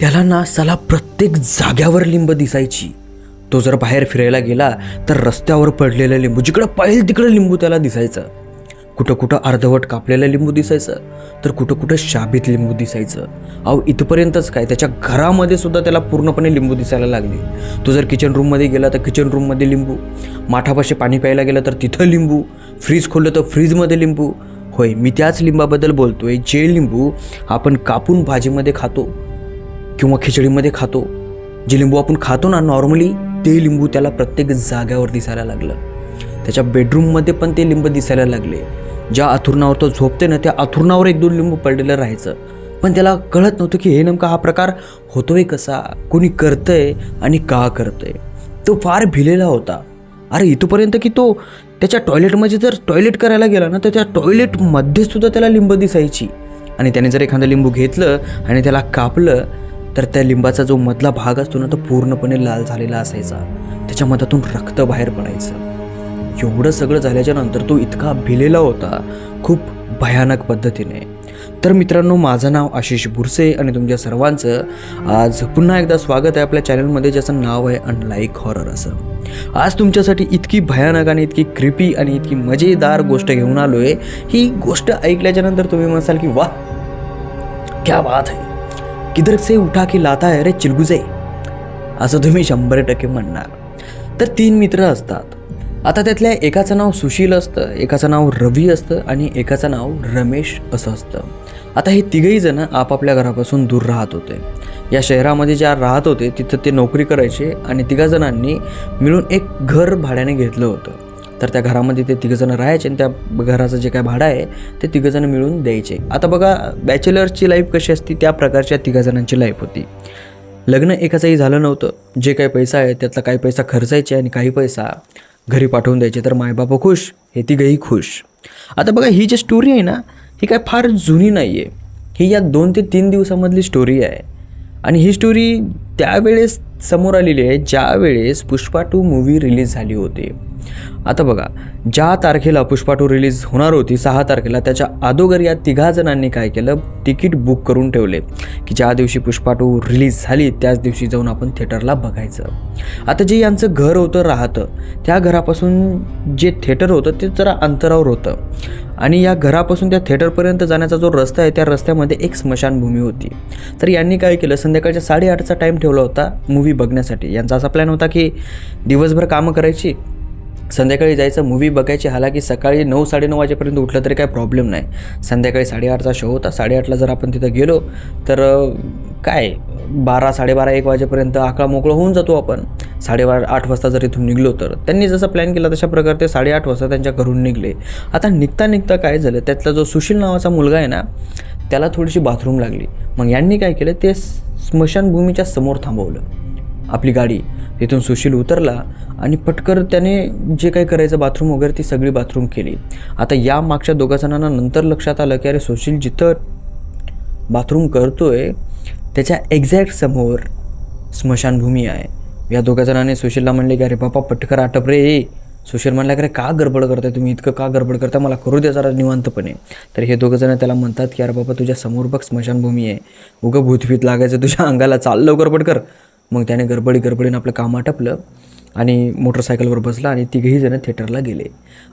त्याला ना साला प्रत्येक जाग्यावर लिंब दिसायची. तो जर बाहेर फिरायला गेला तर रस्त्यावर पडलेलं लिंबू जिकडं पाहिजे तिकडं लिंबू त्याला दिसायचं. कुठं कुठं अर्धवट कापलेलं लिंबू दिसायचं तर कुठं कुठं शाबीत लिंबू दिसायचं. अहो इथपर्यंतच काय त्याच्या घरामध्ये सुद्धा त्याला पूर्णपणे लिंबू दिसायला लागली. तो जर किचन रूममध्ये गेला तर किचन रूममध्ये लिंबू. माठापाशी पाणी प्यायला गेलं तर तिथं लिंबू. फ्रीज खोललं तर फ्रीजमध्ये लिंबू. होय मी त्याच लिंबाबद्दल बोलतोय. जे लिंबू आपण कापून भाजीमध्ये खातो किंवा खिचडीमध्ये खातो. जे लिंबू आपण खातो ना नॉर्मली ते लिंबू त्याला प्रत्येक जाग्यावर दिसायला लागलं. त्याच्या बेडरूममध्ये पण ते लिंब दिसायला लागले. ज्या अथुरणावर तो झोपते ना त्या अथुरणावर एक दोन लिंबू पडलेलं राहायचं. पण त्याला कळत नव्हतं की हे नेमका हा प्रकार होतोय कसा कोणी करतंय आणि का करतंय. तो फार भिलेला होता. अरे इथपर्यंत की तो त्याच्या टॉयलेटमध्ये जर टॉयलेट करायला गेला ना तर त्या टॉयलेटमध्ये सुद्धा त्याला लिंब दिसायची. आणि त्याने जर एखादं लिंबू घेतलं आणि त्याला कापलं तर त्या लिंबाचा जो मधला भाग असतो ना तो पूर्णपणे लाल झालेला असायचा. त्याच्या मधातून रक्त बाहेर पडायचं. एवढं सगळं झाल्याच्यानंतर तो इतका भिलेला होता खूप भयानक पद्धतीने. तर मित्रांनो माझं नाव आशिष बुरसे आणि तुमच्या सर्वांचं आज पुन्हा एकदा स्वागत आहे आपल्या चॅनलमध्ये ज्याचं नाव आहे अनलाईक हॉरर असं. आज तुमच्यासाठी इतकी भयानक आणि इतकी क्रिपी आणि इतकी मजेदार गोष्ट घेऊन आलो आहे ही गोष्ट ऐकल्याच्यानंतर तुम्ही म्हणसाल की वा क्या बात आहे किधर से उठा की लाता है रे चिलगुजे? असं तुम्ही शंभर टक्के म्हणणार. तर तीन मित्र असतात. आता त्यातल्या एकाचं नाव सुशील असतं एकाचं नाव रवी असतं आणि एकाचं नाव रमेश असं असतं. आता हे तिघही जण आपापल्या घरापासून दूर राहत होते. या शहरामध्ये ज्या राहत होते तिथं ते नोकरी करायचे आणि तिघा जणांनी मिळून एक घर भाड्याने घेतलं होतं. तर त्या घरामध्ये ते तिघंजणं राहायचे आणि त्या घराचं जे काय भाडं आहे ते तिघंजणं मिळून द्यायचे. आता बघा बॅचलर्सची लाईफ कशी असती त्या प्रकारच्या तिघाजणांची लाईफ होती. लग्न एकाचंही झालं नव्हतं. जे काही पैसा आहे त्यातला काही पैसा खर्चायचे आणि काही पैसा घरी पाठवून द्यायचे. तर मायबापा खुश हे तिघही खुश. आता बघा ही जी स्टोरी आहे ना ही काय फार जुनी नाही आहे ही या दोन ते तीन दिवसामधली स्टोरी आहे. आणि ही स्टोरी त्यावेळेस समोर आलेली आहे ज्यावेळेस पुष्पा टू मूवी रिलीज झाली होती. आता बघा ज्या तारखेला पुष्पा टू रिलीज होणार होती सहा तारखेला त्याच्या अगोदर या तिघा जणांनी काय केलं? तिकीट बुक करून ठेवले. की ज्या दिवशी पुष्पा टू रिलीज झाली त्याच दिवशी जाऊन आपण थिएटरला बघायचं. आता जे यांचं घर होतं राहतं त्या घरापासून जे थिएटर होतं ते जरा अंतरावर होतं. आणि या घरापासून त्या थिएटरपर्यंत जाण्याचा जो रस्ता आहे त्या रस्त्यामध्ये एक स्मशानभूमी होती. तर यांनी काय केलं संध्याकाळच्या साडेआठचा टाईम ठेवला होता मूवी बघण्यासाठी. यांचा असा प्लॅन होता की दिवसभर कामं करायची संध्याकाळी जायचं मूवी बघायची. हालाकी सकाळी नऊ साडेनऊ वाजेपर्यंत उठलं तरी काय प्रॉब्लेम नाही. संध्याकाळी साडेआठचा शो होता. साडेआठला जर आपण तिथं गेलो तर काय? बारा साडेबारा एक वाजेपर्यंत आकडा मोकळं होऊन जातो आपण. साडेबार आठ वाजता जर इथून निघलो तर. त्यांनी जसं प्लॅन केला तशा प्रकारे ते साडेआठ वाजता त्यांच्या घरून निघले. आता निघता निघता काय झालं? त्यातला जो सुशील नावाचा मुलगा आहे ना त्याला थोडीशी बाथरूम लागली. मग यांनी काय केलं? ते स्मशानभूमीच्या समोर थांबवलं. आपली गाडी. तिथून सुशील उतरला आणि पटकर त्याने जे काही करायचं बाथरूम वगैरे ती सगळी बाथरूम केली. आता या मागच्या दोघा जणांना नंतर लक्षात आलं की अरे सुशील जिथं बाथरूम करतोय त्याच्या एक्झॅक्ट समोर स्मशानभूमी आहे. या दोघा जणांनी सुशीलला म्हणले की अरे बापा पटकर आटप रे. ए सुशील म्हणला की अरे का गडबड करताय तुम्ही? इतकं का गडबड करता मला करू द्या जरा निवांतपणे. तर हे दोघं जण त्याला म्हणतात की अरे बाबा तुझ्या समोर बघ स्मशानभूमी आहे. उगं भूतभीत लागायचं तुझ्या अंगाला. चाल लवकर पटकर मग त्याने गडबडी गडबडीनं आपलं काम आटपलं आणि मोटरसायकलवर बसला आणि तिघही जण थिएटरला गेले.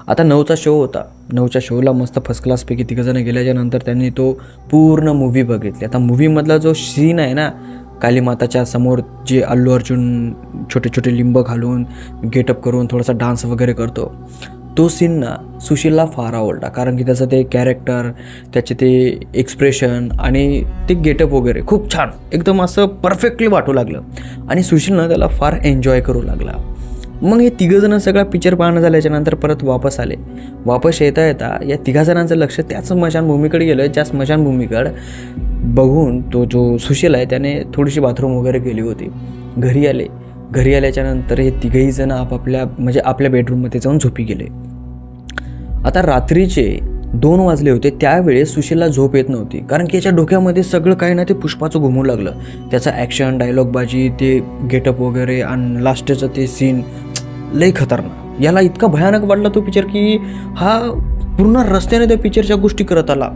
आता नऊचा शो होता. नऊच्या शोला मस्त फर्स्ट क्लासपैकी तिघंजणं गेल्याच्या गेल्याच्यानंतर त्यांनी तो पूर्ण मूव्ही बघितली. आता मूवीमधला जो सीन आहे ना कालीमाताच्या समोर जे अल्लू अर्जुन छोटे छोटे लिंब घालून गेटअप करून थोडासा डान्स वगैरे करतो तो सीन ना सुशीलला फार आवडला. कारण की त्याचं ते कॅरेक्टर त्याचे ते एक्सप्रेशन आणि ते गेटअप वगैरे खूप छान. एकदम असं परफेक्टली वाटू लागलं. आणि सुशीलनं त्याला फार एन्जॉय करू लागला. मग हे तिघंजणं सगळा पिक्चर पाहणं झाल्याच्यानंतर परत वापस आले. वापस येता येता या तिघा जणांचं लक्ष त्याच स्मशानभूमीकडे गेलं ज्या स्मशानभूमीकडं बघून तो जो सुशील आहे त्याने थोडीशी बाथरूम वगैरे केली होती. घरी आले. घरी आल्याच्यानंतर हे तिघही जण आपापल्या म्हणजे आपल्या बेडरूममध्ये जाऊन झोपी गेले. आता रात्रीचे दोन वाजले होते त्यावेळेस सुशीलला झोप येत नव्हती. कारण की याच्या डोक्यामध्ये सगळं काही ना ते पुष्पाचं घुमू लागलं. त्याचा ॲक्शन डायलॉगबाजी ते गेटअप वगैरे आणि लास्टचं ते सीन लई खतरनाक. याला इतका भयानक वाटला तो पिक्चर की हा पूर्ण रस्त्याने त्या पिक्चरच्या गोष्टी करत आला.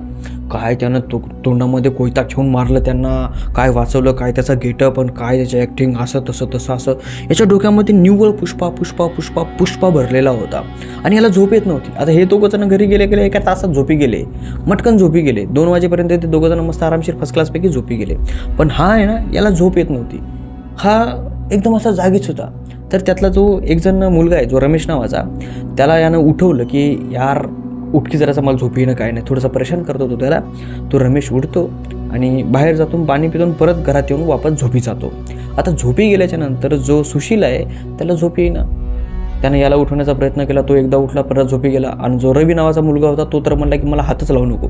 काय त्यानं तो तोंडामध्ये कोयता ठेवून मारलं त्यांना काय वाचवलं काय त्याचा गेटअप आणि काय त्याचं ॲक्टिंग असं तसं तसं असं. याच्या डोक्यामध्ये निव्वळ पुष्पा पुष्पा पुष्पा पुष्पा भरलेला होता. आणि याला झोप येत नव्हती. आता हे दोघंजण घरी गेले गेले एका तासात झोपी गेले. मटकन झोपी गेले. दोन वाजेपर्यंत ते दोघंजणं मस्त आरामशीर फर्स्ट क्लासपैकी झोपी गेले. पण हा आहे ना याला झोप येत नव्हती. हा एकदम असा जागीच होता. तर त्यातला जो एक जण मुलगा आहे जो रमेश नावाचा त्याला यानं उठवलं की यार उठकी जरासा मला झोपी येणं काय नाही. थोडंसं परेशान करत होतो त्याला. तो रमेश उठतो आणि बाहेर जातून पाणी पितून परत घरात येऊन वापस झोपी जातो. आता झोपी गेल्याच्यानंतर जो सुशील आहे त्याला झोप येईना. त्याने याला उठवण्याचा प्रयत्न केला तो एकदा उठला परत झोपी गेला. आणि जो रवी नावाचा मुलगा होता तो तर म्हणला की मला हातच लावू नको.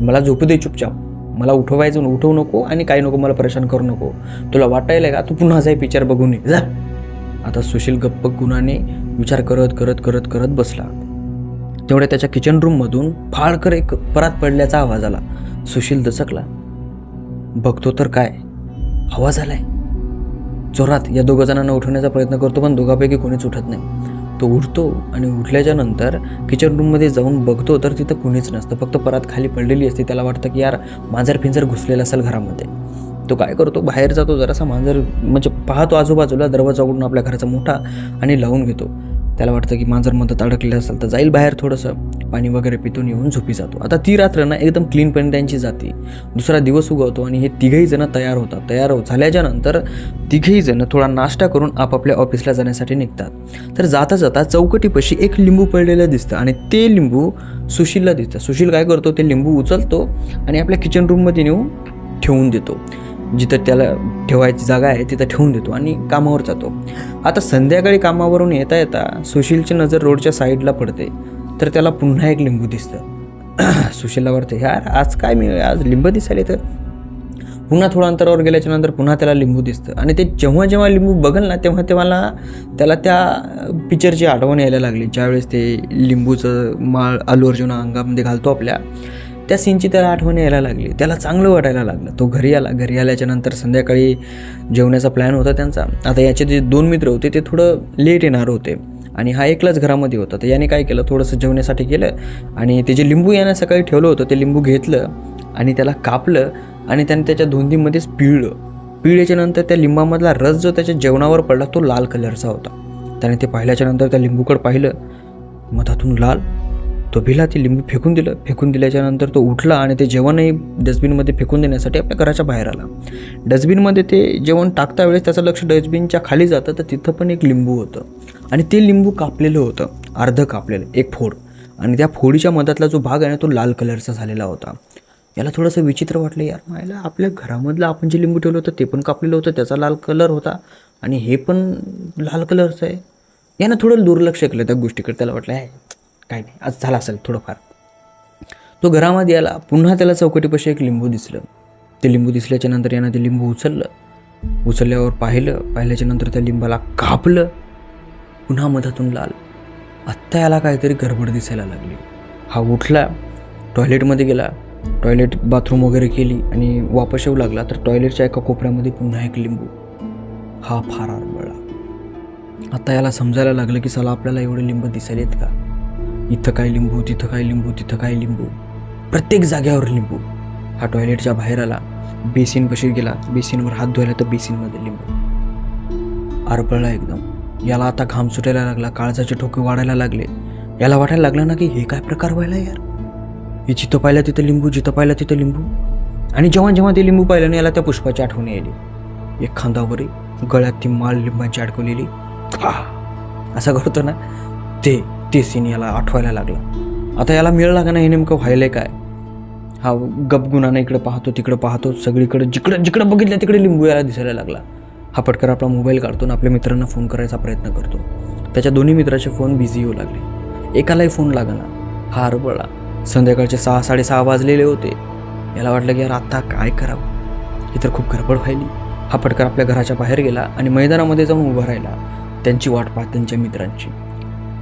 मला झोपू दे चुपचाप. मला उठवायचं उठवू नको आणि काही नको मला परेशान करू नको. तुला वाटायला का? तू पुन्हा जाय पिक्चर बघून ये. जा. आता सुशील गप्प गुणाने विचार करत करत करत करत बसला. तेवढ्या त्याच्या किचन रूममधून फाळकर एक परात पडल्याचा आवाज आला. सुशील दचकला. बघतो तर काय? आवाज आलाय. जोरात या दोघं जणांना उठवण्याचा प्रयत्न करतो पण दोघांपैकी कोणीच उठत नाही. तो उठतो आणि उठल्याच्या नंतर किचन रूममध्ये जाऊन बघतो तर तिथं कुणीच नसतं. फक्त परात खाली पडलेली असते. त्याला वाटतं की यार मांजर फिंजर घुसलेला असेल घरामध्ये. तो काय करतो? बाहेर जातो जरासा मांजर म्हणजे पाहतो आजूबाजूला दरवाजा उघडून आपल्या घराचा मोठा आणि लावून घेतो. त्याला वाटतं की मांजर मधात अडकलेलं असेल तर जाईल बाहेर थोडंसं. पाणी वगैरे पितून येऊन झोपी जातो. आता ती रात्र ना एकदम क्लीनपणे त्यांची जाते. दुसरा दिवस उगवतो आणि हे तिघही जण तयार होतात. तयार हो- झाल्याच्यानंतर तिघही जण थोडा नाश्ता करून आपापल्या ऑफिसला जाण्यासाठी निघतात. तर जाता जाता चौकटीपाशी एक लिंबू पडलेलं दिसतं आणि ते लिंबू सुशीलला दिसतं. सुशील काय करतो? ते लिंबू उचलतो आणि आपल्या किचन रूममध्ये नेऊन ठेवून देतो. जिथं त्याला ठेवायची जागा आहे तिथं ठेवून देतो आणि कामावर जातो. आता संध्याकाळी कामावरून येता येता सुशीलची नजर रोडच्या साईडला पडते. तर त्याला पुन्हा एक लिंबू दिसतं. सुशीलला वाटतं यार आज काय मी आज लिंब दिसायले तर. पुन्हा थोडं अंतरावर गेल्याच्यानंतर पुन्हा त्याला लिंबू दिसतं. आणि ते जेव्हा जेव्हा लिंबू बघल ना तेव्हा तेव्हाला त्याला त्या पिक्चरची आठवण यायला लागली. ज्यावेळेस ते लिंबूचं माळ आलू अर्जुन अंगामध्ये घालतो आपल्या त्या सीनची त्याला आठवण यायला लागली. त्याला चांगलं वाटायला लागलं. तो घरी आला. घरी आल्याच्यानंतर संध्याकाळी जेवण्याचा प्लॅन होता त्यांचा. आता याचे जे दोन मित्र होते ते थोडं लेट येणार होते. आणि हा एकलाच घरामध्ये होता. तर याने काय केलं? थोडंसं जेवण्यासाठी केलं आणि ते जे लिंबू यानं सकाळी ठेवलं होतं ते लिंबू घेतलं आणि त्याला कापलं आणि त्याने त्याच्या धुंदीमध्येच पिळलं. पिळल्याच्यानंतर त्या लिंबामधला रस जो त्याच्या जेवणावर पडला तो लाल कलरचा होता. त्याने ते पाहिल्याच्यानंतर त्या लिंबूकडं पाहिलं. मधातून लाल तो भिला ते लिंबू फेकून दिलं. फेकून दिल्याच्यानंतर तो उठला आणि ते जेवणही डस्टबिनमध्ये फेकून देण्यासाठी आपल्या घराच्या बाहेर आला. डस्टबिनमध्ये ते जेवण टाकता वेळेस त्याचं लक्ष डस्टबिनच्या खाली जातं तर तिथं पण एक लिंबू होतं. आणि ते लिंबू कापलेलं होतं अर्धं कापलेलं एक फोड. आणि त्या फोडीच्या मधातला जो भाग आहे ना तो लाल कलरचा झालेला होता. याला थोडंसं विचित्र वाटलं यार मायला आपल्या घरामधलं आपण जे लिंबू ठेवलं होतं ते पण कापलेलं होतं त्याचा लाल कलर होता. आणि हे पण लाल कलरचं आहे. यानं थोडं दुर्लक्ष केलं त्या गोष्टीकडे. त्याला वाटलं आहे काही नाही आज झाला असेल थोडंफार. तो घरामध्ये आला पुन्हा त्याला चौकटीपाशी एक लिंबू दिसलं. ते लिंबू दिसल्याच्या नंतर यानं ते लिंबू उचललं. उचलल्यावर पाहिलं पाहिल्याच्या नंतर त्या लिंबाला कापलं. पुन्हा मधातून लाल. आत्ता याला काहीतरी गडबड दिसायला लागली. हा उठला टॉयलेटमध्ये गेला. टॉयलेट बाथरूम वगैरे केली आणि वापस येऊ लागला तर टॉयलेटच्या एका कोपऱ्यामध्ये पुन्हा एक लिंबू. हा फार आरबळला आता याला समजायला लागलं की चला आपल्याला एवढे लिंब दिसायलेत का? इथं काय लिंबू तिथं काय लिंबू तिथं काय लिंबू? प्रत्येक जाग्यावर लिंबू. हा टॉयलेटच्या बाहेर आला बेसिन कशी गेला बेसिनवर हात धुवायला तर बेसिनमध्ये लिंबू. आरपळला एकदम. याला आता घाम सुटायला लागला काळजाचे ठोके वाढायला लागले. याला वाटायला लागलं ना की हे काय प्रकार व्हायला यार? हे जिथं पाहिलं तिथं लिंबू जिथं पाहिलं तिथं लिंबू. आणि जेव्हा जेव्हा ते लिंबू पाहिलं ना याला त्या पुष्पाची आठवण यायली. एक खांदावरी गळ्यात ती माळ लिंबाची अडकवलेली. हा! असं करतो ना ते ते सीन याला आठवायला लागलं. आता याला मिळ का ना हे नेमकं व्हायलंय काय? हा गपगुणाने इकडे पाहतो तिकडे पाहतो सगळीकडे जिकडं जिकडं बघितलं तिकडे लिंबू याला दिसायला लागला. हा पटकर आपला मोबाईल काढतो आणि आपल्या मित्रांना फोन करायचा प्रयत्न करतो. त्याच्या दोन्ही मित्राचे फोन बिझी होऊ लागले. एकालाही फोन लागला हा हरबळला संध्याकाळचे सहा साडेसहा वाजलेले होते. याला वाटलं की यार आत्ता काय करावं? ही तर खूप गडबड व्हायली. हा पटकर आपल्या घराच्या बाहेर गेला आणि मैदानामध्ये जाऊन उभा राहिला. त्यांची वाट पाहत त्यांच्या मित्रांची.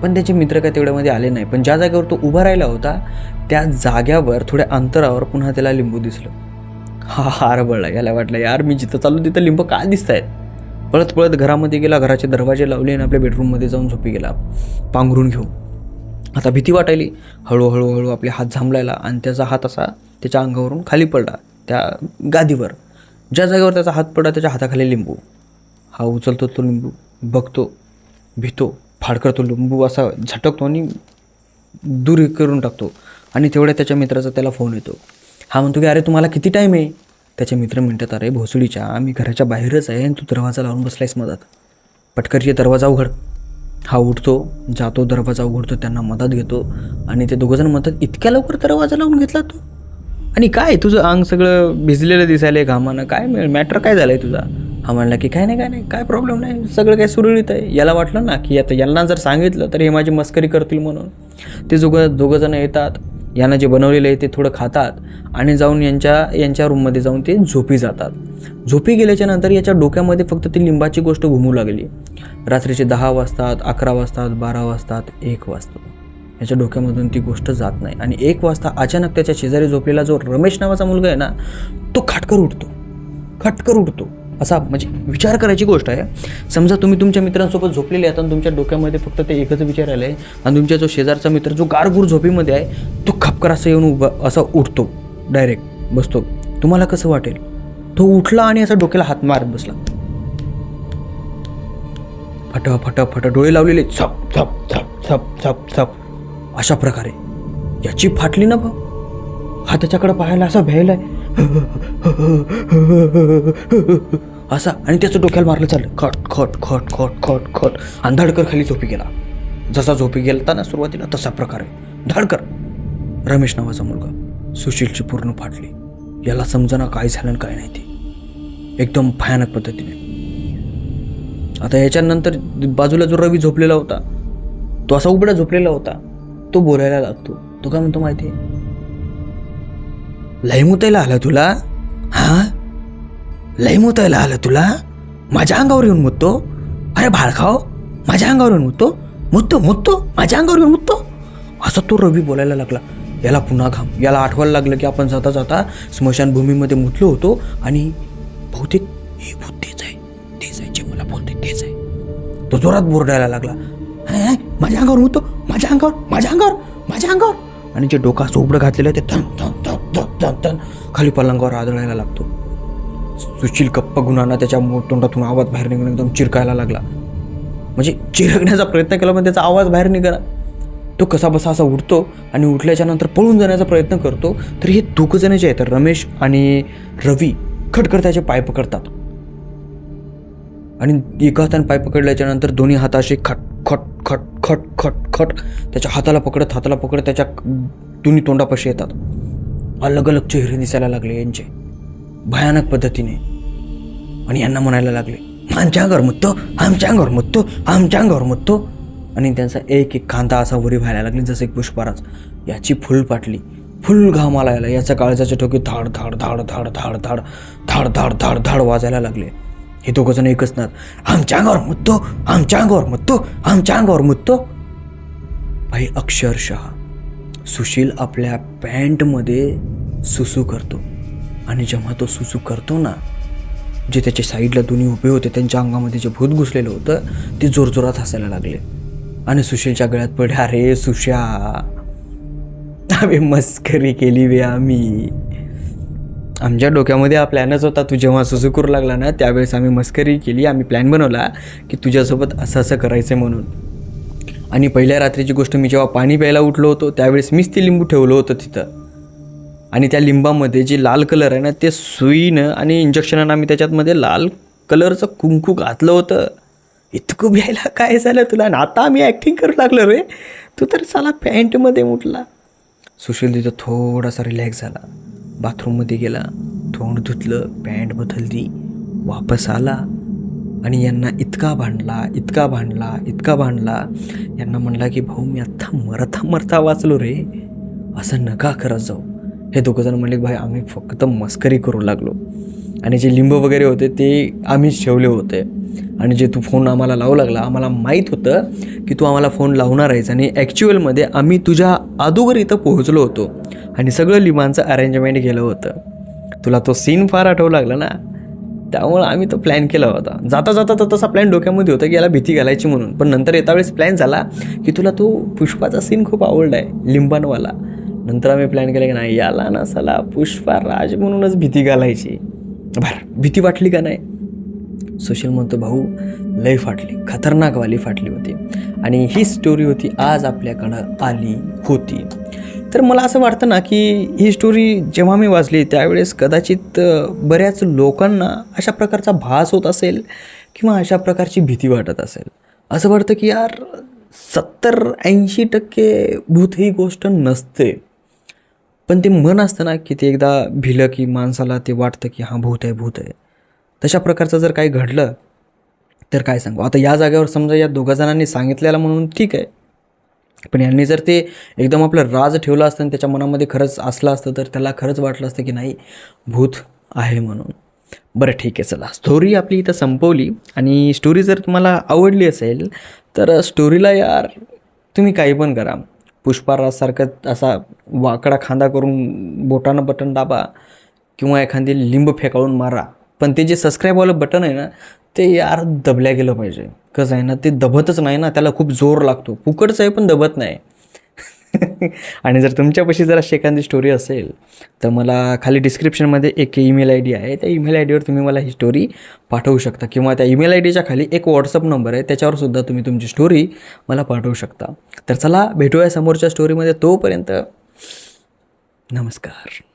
पण त्याचे मित्र काय तेवढ्यामध्ये आले नाही. पण ज्या जागेवर तो उभा राहिला होता त्या जाग्यावर थोड्या अंतरावर पुन्हा त्याला लिंबू दिसलं. हा हार बळला याला वाटलं यार मी जिथं चाललो तिथं लिंबू का दिसत आहेत पळत पळत घरामध्ये गेला घराचे दरवाजे लावले आणि आपल्या बेडरूममध्ये जाऊन झोपी गेला. पांघरून घेऊन. आता भीती वाटायली. हळूहळू हळू आपले हात झांबलायला आणि त्याचा हात असा त्याच्या अंगावरून खाली पडला त्या गादीवर. ज्या जागेवर त्याचा हात पडला त्याच्या हाताखाली लिंबू. हा उचलतो तो लिंबू बघतो भीतो. फाडकर तो लिंबू असा झटकतो आणि दूर करून टाकतो. आणि तेवढ्या त्याच्या मित्राचा त्याला फोन येतो. हा म्हणतो की अरे तुम्हाला किती टाईम आहे? त्याचे मित्र म्हणतात अरे भोसडीच्या आम्ही घराच्या बाहेरच आहे आणि तू दरवाजा लावून बसलायस मधात. पटकरची दरवाजा उघड. हा उठतो जातो दरवाजा उघडतो त्यांना मदत घेतो. आणि ते दोघंजण म्हणतात इतक्या लवकर दरवाजा लावून घेतला तू? आणि काय तुझं अंग सगळं भिजलेलं दिसायला घामानं. काय मॅटर काय झालं आहे तुझा? म्हणला की काय नाही काय नाही काय प्रॉब्लेम नाही सगळं काय सुरळीत आहे. याला वाटलं ना की आता यांना जर सांगितलं तर हे माझी मस्करी करतील म्हणून. ते दोघं दोघंजणं येतात यांना जे बनवलेलं आहे ते थोडं खातात आणि जाऊन यांच्या यांच्या रूममध्ये जाऊन ते झोपी जातात. झोपी गेल्याच्यानंतर याच्या डोक्यामध्ये फक्त ती लिंबाची गोष्ट घुमू लागली. रात्रीचे दहा वाजतात अकरा वाजतात बारा वाजतात एक वाजता. याच्या डोक्यामधून ती गोष्ट जात नाही. आणि एक वाजता अचानक त्याच्या शेजारी झोपलेला जो रमेश नावाचा मुलगा आहे ना तो खाटकर उठतो. खटकर उठतो. असा म्हणजे विचार करायची गोष्ट आहे. समजा तुम्ही तुमच्या मित्रांसोबत झोपलेले आहात आणि तुमच्या डोक्यामध्ये फक्त ते एकच विचार आले आहे आणि तुमच्या जो शेजारचा मित्र जो गारगूर झोपीमध्ये आहे तो खपकर असं येऊन उभा असा उठतो डायरेक्ट बसतो. तुम्हाला कसं वाटेल? तो उठला आणि असा डोक्याला हात मारत बसला. फट फट फट डोळे लावलेले छप छप छप छप छप छप अशा प्रकारे. याची फाटली ना भाऊ हा त्याच्याकडे पाहायला असा भ्यायलाय असा. आणि त्याचं डोक्याला मारलं चाललं खट खट खट खट खट खट. आणि धडकर खाली झोपी गेला. जसा झोपी गेलता ना सुरुवातीला तसा प्रकारे. धडकर रमेश नावाचा मुलगा सुशीलची पूर्ण फाटली. याला समजाना काय झालं काय नाही ते. एकदम भयानक पद्धतीने. आता याच्यानंतर बाजूला जो रवी झोपलेला होता तो असा उबडा झोपलेला होता तो बोलायला लागतो. तो काय म्हणतो माहिती लय मुतायला आला तुला? हा? लय मुतायला आलं तुला? माझ्या अंगावर येऊन मुततो? अरे भाळखाव माझ्या अंगावर येऊन मुततो? मुततो मुततो? माझ्या अंगावर येऊन मुततो? असं तो रवी बोलायला लागला. याला पुन्हा घाम. याला आठवायला लागलं की आपण जाता जाता स्मशानभूमीमध्ये मुतलो होतो आणि बहुतेक हे भूत तेच आहे. तेच आहे जे मला बोलते तेच आहे. तो जोरात बोरडायला लागला. माझ्या अंगावर होतो माझ्या अंगावर? माझ्या अंगावर? माझ्या अंगावर? आणि जे डोका चोबडं घातलेलं आहे ते तन तन तन तन तन खाली पलंगावर आदळायला लागतो. सुशील कप्प गुणांना त्याच्या तोंडातून आवाज बाहेर निघून एकदम चिरकायला लागला. म्हणजे चिरकण्याचा प्रयत्न केला पण त्याचा आवाज बाहेर निघाला. तो कसा बसा असा उठतो आणि उठल्याच्या नंतर पळून जाण्याचा प्रयत्न करतो तर हे दोघंजण जे आहेत रमेश आणि रवी खटखट त्याचे पाय पकडतात. आणि एका हाताने पाय पकडल्याच्या नंतर दोन्ही हात असे खट खट खट खट खट खट त्याच्या हाताला पकडत हाताला पकडत त्याच्या दोन्ही तोंडापाशी येतात. अलग अलग चेहरे दिसायला लागले यांचे. भयानक पद्धतीने. आणि यांना म्हणायला लागले आमच्या अंगावर मुततो आमच्या अंगावर मुततो आमच्या अंगावर मुततो. आणि त्यांचा एक एक खांदा असा वरी व्हायला लागली जसं एक पुष्पराज याची फुल पाटली फुल घाम आलायला याचा काळजाचे ठोके धाड धाड धाड धाड धाड धाड धाड धाड धाड धाड वाजायला लागले. हे दोघं जण एकच नात आमच्या अंगावर मुततो आमच्या अंगावर मुततो आमच्या अंगावर मुततो. भाई अक्षरशः सुशील आपल्या पॅन्टमध्ये सुसू करतो. आणि जेव्हा तो सुसू करतो ना जे त्याच्या साईडला दोन्ही उभे होते त्यांच्या अंगामध्ये जे भूत घुसलेलं होतं ते जोरजोरात हसायला लागले. आणि सुशीलच्या गळ्यात पडले अरे सुशा आम्ही मस्करी केली वे आम्ही. आमच्या डोक्यामध्ये हा प्लॅनच होता तू जेव्हा सुसू करू लागला ना त्यावेळेस आम्ही मस्करी केली आम्ही प्लॅन बनवला की तुझ्यासोबत असं असं करायचं म्हणून. आणि पहिल्या रात्रीची गोष्ट मी जेव्हा पाणी प्यायला उठलो होतो त्यावेळेस मीच ते लिंबू ठेवलं होतं तिथं. आणि त्या लिंबामध्ये जे लाल कलर आहे ना ते सुईनं आणि इंजेक्शनानं आम्ही त्याच्यातमध्ये लाल कलरचं कुंकू घातलं होतं. इतकं भ्यायला काय झालं तुला? आणि आता आम्ही ॲक्टिंग करू लागलो रे. तू तर साला पॅन्टमध्ये उठला. सुशील तिथं थोडासा रिलॅक्स झाला. बाथरूममध्ये गेला. तोंड धुतलं पॅन्ट बदलली. वापस आला. आणि यांना इतका भांडला इतका भांडला इतका भांडला. यांना म्हणला की भाऊ मी आत्ता मरता मरता वाचलो रे. असं नका करत जाऊ. हे दोघं जण म्हणले भाई आम्ही फक्त मस्करी करू लागलो. आणि जे लिंब वगैरे होते ते आम्हीच ठेवले होते. आणि जे तू फोन आम्हाला लावू लागला आम्हाला माहीत होतं की तू आम्हाला फोन लावणार आहेस. आणि ॲक्च्युअलमध्ये आम्ही तुझ्या अदोगर इथं पोहोचलो होतो. आणि सगळं लिंबांचं अरेंजमेंट केलं होतं. तुला तो सीन फार आठवू लागला ना? त्यामुळं आम्ही तो प्लॅन केला होता. जाता जाता तर तसा प्लॅन डोक्यामध्ये होता की याला भीती घालायची म्हणून. पण नंतर येता वेळेस प्लॅन झाला की तुला तो पुष्पाचा सीन खूप आवडला आहे लिंबांवाला. नंतर आम्ही प्लॅन केला की नाही याला ना सला पुष्पा राज म्हणूनच भीती घालायची. बरं भीती वाटली का नाही? सुशील म्हणतो भाऊ लय फाटली खतरनाकवाली फाटली होती आणि ही स्टोरी होती आज आपल्याकडं आली होती. तर मला असं वाटतं ना की ही स्टोरी जेव्हा मी वाचली त्यावेळेस कदाचित बऱ्याच लोकांना अशा प्रकारचा भास होत असेल किंवा अशा प्रकारची भीती वाटत असेल. असं वाटतं की यार सत्तर ऐंशी टक्के भूत ही गोष्ट नसते. पण ते मन असतं ना की ते एकदा भिलं की माणसाला ते वाटतं की हां भूत आहे भूत आहे. तशा प्रकारचं जर काही घडलं तर काय सांगू? आता या जागेवर समजा या दोघा जणांनी सांगितलेलं म्हणून ठीक आहे. पण यांनी जर ते एकदम आपलं राज ठेवलं असतं आणि त्याच्या मनामध्ये खरंच असलं असतं तर त्याला खरंच वाटलं असतं की नाही भूत आहे म्हणून. बरं ठीक आहे चला. स्टोरी आपली इथं संपवली आणि स्टोरी जर तुम्हाला आवडली असेल तर स्टोरीला यार तुम्ही काही पण करा. पुष्पारासारखं असा वाकडा खांदा करून बोटानं बटन दाबा किंवा एखादी लिंब फेकाळून मारा. पण ते जे सबस्क्राईबवालं बटन आहे ना ते यार दबल्या गेलं पाहिजे. कसं आहे ना ते दबतच नाही ना त्याला खूप जोर लागतो. फुकटचं आहे पण दबत नाही. आणि जर तुमच्यापाशी जर अशी एखादी स्टोरी असेल तर मला खाली डिस्क्रिप्शनमध्ये एक ईमेल आय डी आहे. त्या ईमेल आय डीवर तुम्ही मला ही स्टोरी पाठवू शकता. किंवा त्या ईमेल आय डीच्या खाली एक व्हॉट्सअप नंबर आहे. त्याच्यावर सुद्धा तुम्ही तुमची स्टोरी मला पाठवू शकता. तर चला भेटूया समोरच्या स्टोरीमध्ये तोपर्यंत. नमस्कार.